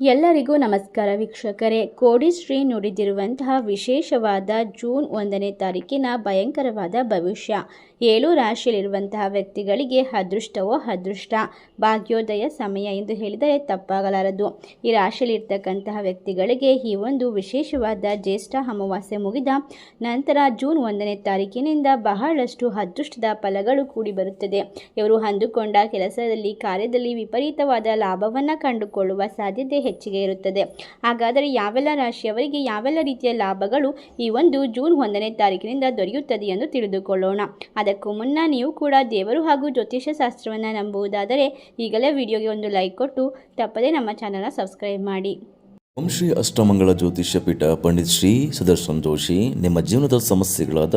ಎಲ್ಲರಿಗೂ ನಮಸ್ಕಾರ ವೀಕ್ಷಕರೇ. ಕೋಡಿಶ್ರೀ ನುಡಿದಿರುವಂತಹ ವಿಶೇಷವಾದ ಜೂನ್ ಒಂದನೇ ತಾರೀಕಿನ ಭಯಂಕರವಾದ ಭವಿಷ್ಯ. ಏಳು ರಾಶಿಯಲ್ಲಿರುವಂತಹ ವ್ಯಕ್ತಿಗಳಿಗೆ ಅದೃಷ್ಟವೋ ಅದೃಷ್ಟ. ಭಾಗ್ಯೋದಯ ಸಮಯ ಎಂದು ಹೇಳಿದರೆ ತಪ್ಪಾಗಲಾರದು. ಈ ರಾಶಿಯಲ್ಲಿರ್ತಕ್ಕಂತಹ ವ್ಯಕ್ತಿಗಳಿಗೆ ಈ ಒಂದು ವಿಶೇಷವಾದ ಜ್ಯೇಷ್ಠ ಅಮಾವಾಸ್ಯೆ ಮುಗಿದ ನಂತರ ಜೂನ್ ಒಂದನೇ ತಾರೀಕಿನಿಂದ ಬಹಳಷ್ಟು ಅದೃಷ್ಟದ ಫಲಗಳು ಕೂಡಿ ಬರುತ್ತದೆ. ಇವರು ಅಂದುಕೊಂಡ ಕೆಲಸದಲ್ಲಿ, ಕಾರ್ಯದಲ್ಲಿ ವಿಪರೀತವಾದ ಲಾಭವನ್ನು ಕಂಡುಕೊಳ್ಳುವ ಸಾಧ್ಯತೆ ಹೆಚ್ಚಿಗೆ ಇರುತ್ತದೆ. ಹಾಗಾದರೆ ಯಾವೆಲ್ಲ ರಾಶಿಯವರಿಗೆ ಯಾವೆಲ್ಲ ರೀತಿಯ ಲಾಭಗಳು ಈ ಒಂದು ಜೂನ್ ಒಂದನೇ ತಾರೀಕಿನಿಂದ ದೊರೆಯುತ್ತದೆ ಎಂದು ತಿಳಿದುಕೊಳ್ಳೋಣ. ಅದಕ್ಕೂ ಮುನ್ನ ನೀವು ಕೂಡ ದೇವರು ಹಾಗೂ ಜ್ಯೋತಿಷ್ಯ ಶಾಸ್ತ್ರವನ್ನು ನಂಬುವುದಾದರೆ ಈಗಲೇ ವಿಡಿಯೋಗೆ ಒಂದು ಲೈಕ್ ಕೊಟ್ಟು ತಪ್ಪದೇ ನಮ್ಮ ಚಾನಲ್ನ ಸಬ್ಸ್ಕ್ರೈಬ್ ಮಾಡಿ. ಓಂ ಶ್ರೀ ಅಷ್ಟಮಂಗಳ ಜ್ಯೋತಿಷ್ಯ ಪೀಠ ಪಂಡಿತ್ ಶ್ರೀ ಸುದರ್ಶನ್ ಜೋಶಿ ನಿಮ್ಮ ಜೀವನದ ಸಮಸ್ಯೆಗಳಾದ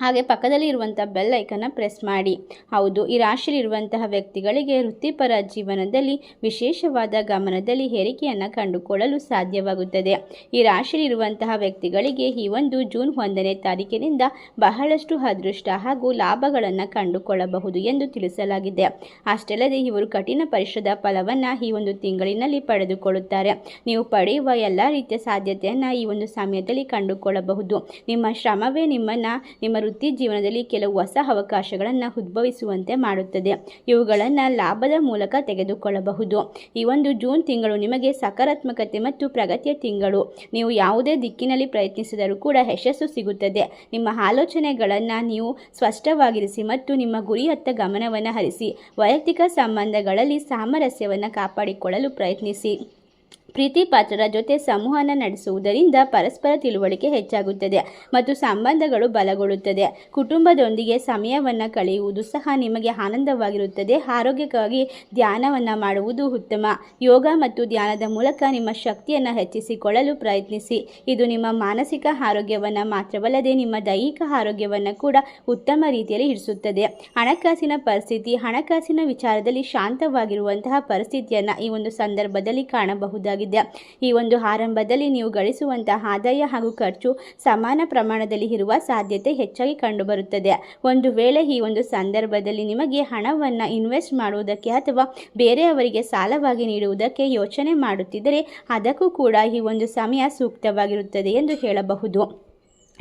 ಹಾಗೆ ಪಕ್ಕದಲ್ಲಿ ಇರುವಂಥ ಬೆಲ್ ಐಕನ್ನ ಪ್ರೆಸ್ ಮಾಡಿ. ಹೌದು, ಈ ರಾಶಿಯಲ್ಲಿರುವಂತಹ ವ್ಯಕ್ತಿಗಳಿಗೆ ವೃತ್ತಿಪರ ಜೀವನದಲ್ಲಿ ವಿಶೇಷವಾದ ಗಮನದಲ್ಲಿ ಹೇರಿಕೆಯನ್ನು ಕಂಡುಕೊಳ್ಳಲು ಸಾಧ್ಯವಾಗುತ್ತದೆ. ಈ ರಾಶಿಯಲ್ಲಿರುವಂತಹ ವ್ಯಕ್ತಿಗಳಿಗೆ ಈ ಒಂದು ಜೂನ್ ಒಂದನೇ ತಾರೀಕಿನಿಂದ ಬಹಳಷ್ಟು ಅದೃಷ್ಟ ಹಾಗೂ ಲಾಭಗಳನ್ನು ಕಂಡುಕೊಳ್ಳಬಹುದು ಎಂದು ತಿಳಿಸಲಾಗಿದೆ. ಅಷ್ಟಲ್ಲದೆ ಇವರು ಕಠಿಣ ಪರಿಶ್ರದ ಫಲವನ್ನು ಈ ಒಂದು ತಿಂಗಳಿನಲ್ಲಿ ಪಡೆದುಕೊಳ್ಳುತ್ತಾರೆ. ನೀವು ಪಡೆಯುವ ಎಲ್ಲ ರೀತಿಯ ಸಾಧ್ಯತೆಯನ್ನು ಈ ಒಂದು ಸಮಯದಲ್ಲಿ ಕಂಡುಕೊಳ್ಳಬಹುದು. ನಿಮ್ಮ ಶ್ರಮವೇ ನಿಮ್ಮನ್ನು, ನಿಮ್ಮ ವೃತ್ತಿ ಜೀವನದಲ್ಲಿ ಕೆಲವು ಹೊಸ ಅವಕಾಶಗಳನ್ನು ಉದ್ಭವಿಸುವಂತೆ ಮಾಡುತ್ತದೆ. ಇವುಗಳನ್ನು ಲಾಭದ ಮೂಲಕ ತೆಗೆದುಕೊಳ್ಳಬಹುದು. ಈ ಒಂದು ಜೂನ್ ತಿಂಗಳು ನಿಮಗೆ ಸಕಾರಾತ್ಮಕತೆ ಮತ್ತು ಪ್ರಗತಿಯ ತಿಂಗಳು. ನೀವು ಯಾವುದೇ ದಿಕ್ಕಿನಲ್ಲಿ ಪ್ರಯತ್ನಿಸಿದರೂ ಕೂಡ ಯಶಸ್ಸು ಸಿಗುತ್ತದೆ. ನಿಮ್ಮ ಆಲೋಚನೆಗಳನ್ನು ನೀವು ಸ್ಪಷ್ಟವಾಗಿರಿಸಿ ಮತ್ತು ನಿಮ್ಮ ಗುರಿಯತ್ತ ಗಮನವನ್ನು ಹರಿಸಿ. ವೈಯಕ್ತಿಕ ಸಂಬಂಧಗಳಲ್ಲಿ ಸಾಮರಸ್ಯವನ್ನು ಕಾಪಾಡಿಕೊಳ್ಳಲು ಪ್ರಯತ್ನಿಸಿ. ಪ್ರೀತಿ ಪಾತ್ರರ ಜೊತೆ ಸಂವಹನ ನಡೆಸುವುದರಿಂದ ಪರಸ್ಪರ ತಿಳುವಳಿಕೆ ಹೆಚ್ಚಾಗುತ್ತದೆ ಮತ್ತು ಸಂಬಂಧಗಳು ಬಲಗೊಳ್ಳುತ್ತದೆ. ಕುಟುಂಬದೊಂದಿಗೆ ಸಮಯವನ್ನು ಕಳೆಯುವುದು ಸಹ ನಿಮಗೆ ಆನಂದವಾಗಿರುತ್ತದೆ. ಆರೋಗ್ಯಕ್ಕಾಗಿ ಧ್ಯಾನವನ್ನು ಮಾಡುವುದು ಉತ್ತಮ. ಯೋಗ ಮತ್ತು ಧ್ಯಾನದ ಮೂಲಕ ನಿಮ್ಮ ಶಕ್ತಿಯನ್ನು ಹೆಚ್ಚಿಸಿಕೊಳ್ಳಲು ಪ್ರಯತ್ನಿಸಿ. ಇದು ನಿಮ್ಮ ಮಾನಸಿಕ ಆರೋಗ್ಯವನ್ನು ಮಾತ್ರವಲ್ಲದೆ ನಿಮ್ಮ ದೈಹಿಕ ಆರೋಗ್ಯವನ್ನು ಕೂಡ ಉತ್ತಮ ರೀತಿಯಲ್ಲಿ ಇರಿಸುತ್ತದೆ. ಹಣಕಾಸಿನ ಪರಿಸ್ಥಿತಿ, ಹಣಕಾಸಿನ ವಿಚಾರದಲ್ಲಿ ಶಾಂತವಾಗಿರುವಂತಹ ಪರಿಸ್ಥಿತಿಯನ್ನು ಈ ಒಂದು ಸಂದರ್ಭದಲ್ಲಿ ಕಾಣಬಹುದಾಗಿದೆ ಈ ಒಂದು ಆರಂಭದಲ್ಲಿ ನೀವು ಗಳಿಸುವಂತಹ ಆದಾಯ ಹಾಗೂ ಖರ್ಚು ಸಮಾನ ಪ್ರಮಾಣದಲ್ಲಿ ಇರುವ ಸಾಧ್ಯತೆ ಹೆಚ್ಚಾಗಿ ಕಂಡುಬರುತ್ತದೆ. ಒಂದು ವೇಳೆ ಈ ಒಂದು ಸಂದರ್ಭದಲ್ಲಿ ನಿಮಗೆ ಹಣವನ್ನು ಇನ್ವೆಸ್ಟ್ ಮಾಡುವುದಕ್ಕೆ ಅಥವಾ ಬೇರೆಯವರಿಗೆ ಸಾಲವಾಗಿ ನೀಡುವುದಕ್ಕೆ ಯೋಚನೆ ಮಾಡುತ್ತಿದ್ದರೆ, ಅದಕ್ಕೂ ಕೂಡ ಈ ಒಂದು ಸಮಯ ಸೂಕ್ತವಾಗಿರುತ್ತದೆ ಎಂದು ಹೇಳಬಹುದು.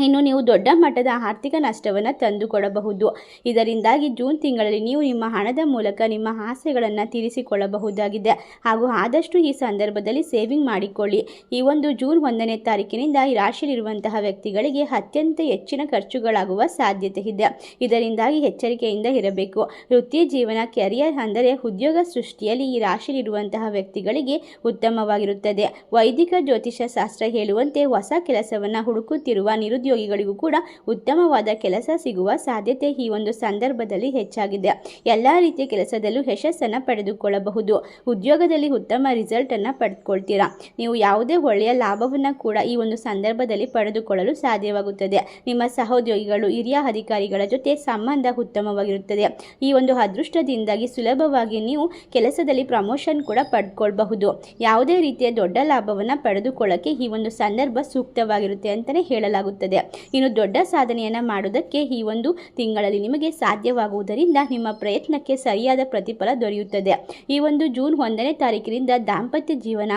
ಇನ್ನು ನೀವು ದೊಡ್ಡ ಮಟ್ಟದ ಆರ್ಥಿಕ ನಷ್ಟವನ್ನು ತಂದುಕೊಡಬಹುದು. ಇದರಿಂದಾಗಿ ಜೂನ್ ತಿಂಗಳಲ್ಲಿ ನೀವು ನಿಮ್ಮ ಹಣದ ಮೂಲಕ ನಿಮ್ಮ ಆಸೆಗಳನ್ನು ತೀರಿಸಿಕೊಳ್ಳಬಹುದಾಗಿದೆ. ಹಾಗೂ ಆದಷ್ಟು ಈ ಸಂದರ್ಭದಲ್ಲಿ ಸೇವಿಂಗ್ ಮಾಡಿಕೊಳ್ಳಿ. ಈ ಒಂದು ಜೂನ್ ಒಂದನೇ ತಾರೀಕಿನಿಂದ ಈ ರಾಶಿಯಲ್ಲಿರುವಂತಹ ವ್ಯಕ್ತಿಗಳಿಗೆ ಅತ್ಯಂತ ಹೆಚ್ಚಿನ ಖರ್ಚುಗಳಾಗುವ ಸಾಧ್ಯತೆ ಇದೆ. ಇದರಿಂದಾಗಿ ಎಚ್ಚರಿಕೆಯಿಂದ ಇರಬೇಕು. ವೃತ್ತಿ ಜೀವನ, ಕೆರಿಯರ್ ಅಂದರೆ ಉದ್ಯೋಗ ಸೃಷ್ಟಿಯಲ್ಲಿ ಈ ರಾಶಿಯಲ್ಲಿರುವಂತಹ ವ್ಯಕ್ತಿಗಳಿಗೆ ಉತ್ತಮವಾಗಿರುತ್ತದೆ. ವೈದಿಕ ಜ್ಯೋತಿಷ ಶಾಸ್ತ್ರ ಹೇಳುವಂತೆ ಹೊಸ ಕೆಲಸವನ್ನು ಹುಡುಕುತ್ತಿರುವ ನಿರುದ್ಯೋಗ ಉದ್ಯೋಗಿಗಳಿಗೂ ಕೂಡ ಉತ್ತಮವಾದ ಕೆಲಸ ಸಿಗುವ ಸಾಧ್ಯತೆ ಈ ಒಂದು ಸಂದರ್ಭದಲ್ಲಿ ಹೆಚ್ಚಾಗಿದೆ. ಎಲ್ಲ ರೀತಿಯ ಕೆಲಸದಲ್ಲೂ ಯಶಸ್ಸನ್ನು ಪಡೆದುಕೊಳ್ಳಬಹುದು. ಉದ್ಯೋಗದಲ್ಲಿ ಉತ್ತಮ ರಿಸಲ್ಟನ್ನು ಪಡೆದುಕೊಳ್ತೀರಾ ನೀವು ಯಾವುದೇ ಒಳ್ಳೆಯ ಲಾಭವನ್ನು ಕೂಡ ಈ ಒಂದು ಸಂದರ್ಭದಲ್ಲಿ ಪಡೆದುಕೊಳ್ಳಲು ಸಾಧ್ಯವಾಗುತ್ತದೆ. ನಿಮ್ಮ ಸಹೋದ್ಯೋಗಿಗಳು, ಹಿರಿಯ ಅಧಿಕಾರಿಗಳ ಜೊತೆ ಸಂಬಂಧ ಉತ್ತಮವಾಗಿರುತ್ತದೆ. ಈ ಒಂದು ಅದೃಷ್ಟದಿಂದಾಗಿ ಸುಲಭವಾಗಿ ನೀವು ಕೆಲಸದಲ್ಲಿ ಪ್ರಮೋಷನ್ ಕೂಡ ಪಡೆದುಕೊಳ್ಳಬಹುದು ಯಾವುದೇ ರೀತಿಯ ದೊಡ್ಡ ಲಾಭವನ್ನು ಪಡೆದುಕೊಳ್ಳಕ್ಕೆ ಈ ಒಂದು ಸಂದರ್ಭ ಸೂಕ್ತವಾಗಿರುತ್ತೆ ಅಂತಲೇ ಹೇಳಲಾಗುತ್ತದೆ. ಇನ್ನು ದೊಡ್ಡ ಸಾಧನೆಯನ್ನು ಮಾಡುವುದಕ್ಕೆ ಈ ಒಂದು ತಿಂಗಳಲ್ಲಿ ನಿಮಗೆ ಸಾಧ್ಯವಾಗುವುದರಿಂದ ನಿಮ್ಮ ಪ್ರಯತ್ನಕ್ಕೆ ಸರಿಯಾದ ಪ್ರತಿಫಲ ದೊರೆಯುತ್ತದೆ. ಈ ಒಂದು ಜೂನ್ ಒಂದನೇ ತಾರೀಕಿನಿಂದ ದಾಂಪತ್ಯ ಜೀವನ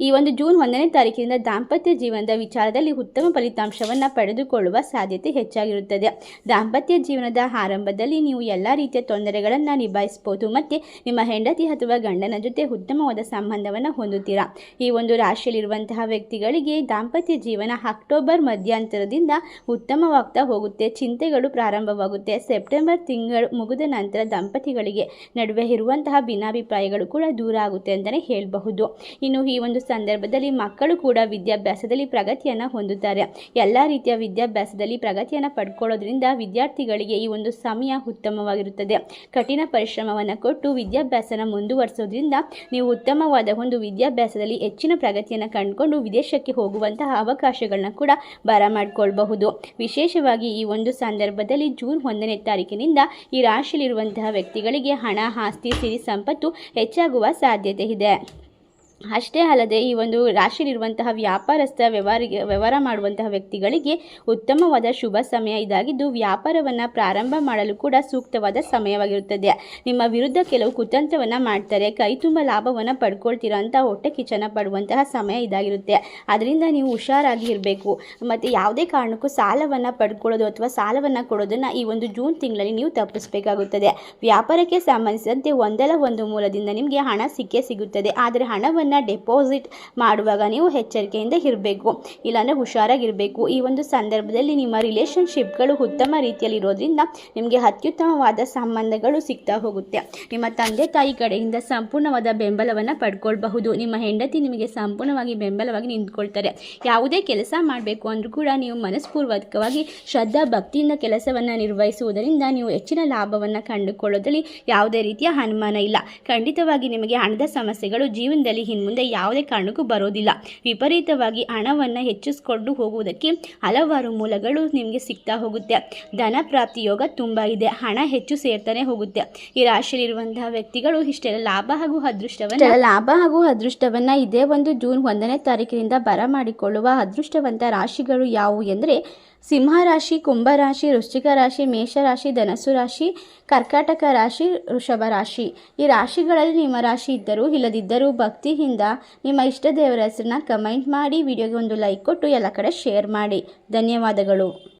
ಈ ಒಂದು ಜೂನ್ ಒಂದನೇ ತಾರೀಕಿನಿಂದ ದಾಂಪತ್ಯ ಜೀವನದ ವಿಚಾರದಲ್ಲಿ ಉತ್ತಮ ಫಲಿತಾಂಶವನ್ನು ಪಡೆದುಕೊಳ್ಳುವ ಸಾಧ್ಯತೆ ಹೆಚ್ಚಾಗಿರುತ್ತದೆ. ದಾಂಪತ್ಯ ಜೀವನದ ಆರಂಭದಲ್ಲಿ ನೀವು ಎಲ್ಲ ರೀತಿಯ ತೊಂದರೆಗಳನ್ನು ನಿಭಾಯಿಸಬಹುದು ಮತ್ತು ನಿಮ್ಮ ಹೆಂಡತಿ ಅಥವಾ ಗಂಡನ ಜೊತೆ ಉತ್ತಮವಾದ ಸಂಬಂಧವನ್ನು ಹೊಂದುತ್ತೀರಾ? ಈ ಒಂದು ರಾಶಿಯಲ್ಲಿರುವಂತಹ ವ್ಯಕ್ತಿಗಳಿಗೆ ದಾಂಪತ್ಯ ಜೀವನ ಅಕ್ಟೋಬರ್ ಮಧ್ಯಂತರದಿಂದ ಉತ್ತಮವಾಗ್ತಾ ಹೋಗುತ್ತೆ. ಚಿಂತೆಗಳು ಪ್ರಾರಂಭವಾಗುತ್ತೆ. ಸೆಪ್ಟೆಂಬರ್ ತಿಂಗಳು ಮುಗಿದ ನಂತರ ದಂಪತಿಗಳಿಗೆ ನಡುವೆ ಇರುವಂತಹ ಭಿನ್ನಾಭಿಪ್ರಾಯಗಳು ಕೂಡ ದೂರ ಆಗುತ್ತೆ ಅಂತಲೇ ಹೇಳಬಹುದು. ಇನ್ನು ಈ ಒಂದು ಸಂದರ್ಭದಲ್ಲಿ ಮಕ್ಕಳು ಕೂಡ ವಿದ್ಯಾಭ್ಯಾಸದಲ್ಲಿ ಪ್ರಗತಿಯನ್ನು ಹೊಂದುತ್ತಾರೆ. ಎಲ್ಲ ರೀತಿಯ ವಿದ್ಯಾಭ್ಯಾಸದಲ್ಲಿ ಪ್ರಗತಿಯನ್ನು ಪಡ್ಕೊಳ್ಳೋದ್ರಿಂದ ವಿದ್ಯಾರ್ಥಿಗಳಿಗೆ ಈ ಒಂದು ಸಮಯ ಉತ್ತಮವಾಗಿರುತ್ತದೆ. ಕಠಿಣ ಪರಿಶ್ರಮವನ್ನು ಕೊಟ್ಟು ವಿದ್ಯಾಭ್ಯಾಸನ ಮುಂದುವರಿಸೋದ್ರಿಂದ ನೀವು ಉತ್ತಮವಾದ ಒಂದು ವಿದ್ಯಾಭ್ಯಾಸದಲ್ಲಿ ಹೆಚ್ಚಿನ ಪ್ರಗತಿಯನ್ನು ಕಂಡುಕೊಂಡು ವಿದೇಶಕ್ಕೆ ಹೋಗುವಂತಹ ಅವಕಾಶಗಳನ್ನ ಕೂಡ ಬರಮಾಡಿಕೊಳ್ಬಹುದು ವಿಶೇಷವಾಗಿ ಈ ಒಂದು ಸಂದರ್ಭದಲ್ಲಿ ಜೂನ್ ಒಂದನೇ ತಾರೀಕಿನಿಂದ ಈ ರಾಶಿಯಲ್ಲಿರುವಂತಹ ವ್ಯಕ್ತಿಗಳಿಗೆ ಹಣ, ಆಸ್ತಿ, ಸಿರಿ, ಸಂಪತ್ತು ಹೆಚ್ಚಾಗುವ ಸಾಧ್ಯತೆ ಇದೆ. ಅಷ್ಟೇ ಅಲ್ಲದೆ ಈ ಒಂದು ರಾಶಿಯಲ್ಲಿರುವಂತಹ ವ್ಯಾಪಾರಸ್ಥ ವ್ಯವಹಾರ ವ್ಯವಹಾರ ಮಾಡುವಂತಹ ವ್ಯಕ್ತಿಗಳಿಗೆ ಉತ್ತಮವಾದ ಶುಭ ಸಮಯ ಇದಾಗಿದ್ದು, ವ್ಯಾಪಾರವನ್ನು ಪ್ರಾರಂಭ ಮಾಡಲು ಕೂಡ ಸೂಕ್ತವಾದ ಸಮಯವಾಗಿರುತ್ತದೆ. ನಿಮ್ಮ ವಿರುದ್ಧ ಕೆಲವು ಕುತಂತ್ರವನ್ನು ಮಾಡ್ತಾರೆ, ಕೈ ತುಂಬ ಲಾಭವನ್ನು ಪಡ್ಕೊಳ್ತೀರಾ ಅಂತ ಹೊಟ್ಟೆ ಕಿಚನ ಪಡುವಂತಹ ಸಮಯ ಇದಾಗಿರುತ್ತೆ. ಅದರಿಂದ ನೀವು ಹುಷಾರಾಗಿ ಇರಬೇಕು. ಮತ್ತು ಯಾವುದೇ ಕಾರಣಕ್ಕೂ ಸಾಲವನ್ನು ಪಡ್ಕೊಳ್ಳೋದು ಅಥವಾ ಸಾಲವನ್ನು ಕೊಡೋದನ್ನು ಈ ಒಂದು ಜೂನ್ ತಿಂಗಳಲ್ಲಿ ನೀವು ತಪ್ಪಿಸಬೇಕಾಗುತ್ತದೆ. ವ್ಯಾಪಾರಕ್ಕೆ ಸಂಬಂಧಿಸಿದಂತೆ ಒಂದಲ್ಲ ಒಂದು ಮೂಲದಿಂದ ನಿಮಗೆ ಹಣ ಸಿಕ್ಕೇ ಸಿಗುತ್ತದೆ. ಆದರೆ ಹಣವನ್ನು ಡೆಪಾಸಿಟ್ ಮಾಡುವಾಗ ನೀವು ಎಚ್ಚರಿಕೆಯಿಂದ ಇರಬೇಕು. ಇಲ್ಲಾಂದರೆ ಹುಷಾರಾಗಿರಬೇಕು. ಈ ಒಂದು ಸಂದರ್ಭದಲ್ಲಿ ನಿಮ್ಮ ರಿಲೇಷನ್ಶಿಪ್ಗಳು ಉತ್ತಮ ರೀತಿಯಲ್ಲಿ ಇರೋದ್ರಿಂದ ನಿಮಗೆ ಅತ್ಯುತ್ತಮವಾದ ಸಂಬಂಧಗಳು ಸಿಗ್ತಾ ಹೋಗುತ್ತೆ. ನಿಮ್ಮ ತಂದೆ ತಾಯಿ ಕಡೆಯಿಂದ ಸಂಪೂರ್ಣವಾದ ಬೆಂಬಲವನ್ನು ಪಡ್ಕೊಳ್ಬಹುದು. ನಿಮ್ಮ ಹೆಂಡತಿ ನಿಮಗೆ ಸಂಪೂರ್ಣವಾಗಿ ಬೆಂಬಲವಾಗಿ ನಿಂತ್ಕೊಳ್ತಾರೆ. ಯಾವುದೇ ಕೆಲಸ ಮಾಡಬೇಕು ಅಂದರೂ ಕೂಡ ನೀವು ಮನಸ್ಪೂರ್ವಕವಾಗಿ ಶ್ರದ್ಧಾ ಭಕ್ತಿಯಿಂದ ಕೆಲಸವನ್ನು ನಿರ್ವಹಿಸುವುದರಿಂದ ನೀವು ಹೆಚ್ಚಿನ ಲಾಭವನ್ನು ಕಂಡುಕೊಳ್ಳೋದ್ರಲ್ಲಿ ಯಾವುದೇ ರೀತಿಯ ಅನುಮಾನ ಇಲ್ಲ. ಖಂಡಿತವಾಗಿ ನಿಮಗೆ ಹಣದ ಸಮಸ್ಯೆಗಳು ಜೀವನದಲ್ಲಿ ಇನ್ಮುಂದೆ ಯಾವುದೇ ಕಾರಣಕ್ಕೂ ಬರೋದಿಲ್ಲ. ವಿಪರೀತವಾಗಿ ಹಣವನ್ನು ಹೆಚ್ಚಿಸ್ಕೊಂಡು ಹೋಗುವುದಕ್ಕೆ ಹಲವಾರು ಮೂಲಗಳು ನಿಮಗೆ ಸಿಗ್ತಾ ಹೋಗುತ್ತೆ. ಧನ ಪ್ರಾಪ್ತಿ ಯೋಗ ತುಂಬ ಇದೆ. ಹಣ ಹೆಚ್ಚು ಸೇರ್ತಾನೆ ಹೋಗುತ್ತೆ. ಈ ರಾಶಿಯಲ್ಲಿರುವಂತಹ ವ್ಯಕ್ತಿಗಳು ಇಷ್ಟೆಲ್ಲ ಲಾಭ ಹಾಗೂ ಅದೃಷ್ಟವನ್ನು ಲಾಭ ಹಾಗೂ ಅದೃಷ್ಟವನ್ನು ಇದೇ ಒಂದು ಜೂನ್ ಒಂದನೇ ತಾರೀಕಿನಿಂದ ಬರಮಾಡಿಕೊಳ್ಳುವ ಅದೃಷ್ಟವಂತ ರಾಶಿಗಳು ಯಾವುವು ಎಂದರೆ ಸಿಂಹ ರಾಶಿ ಕುಂಭರಾಶಿ ವೃಶ್ಚಿಕ ರಾಶಿ ಮೇಷರಾಶಿ ಧನಸ್ಸು ರಾಶಿ, ಕರ್ಕಾಟಕ ರಾಶಿ, ವೃಷಭ ರಾಶಿ. ಈ ರಾಶಿಗಳಲ್ಲಿ ನಿಮ್ಮ ರಾಶಿ ಇದ್ದರೂ, ಇಲ್ಲದಿದ್ದರೂ ಭಕ್ತಿಯಿಂದ ನಿಮ್ಮ ಇಷ್ಟ ದೇವರ ಹೆಸರನ್ನ ಕಮೆಂಟ್ ಮಾಡಿ, ವಿಡಿಯೋಗೆ ಒಂದು ಲೈಕ್ ಕೊಟ್ಟು ಎಲ್ಲ ಕಡೆ ಶೇರ್ ಮಾಡಿ. ಧನ್ಯವಾದಗಳು.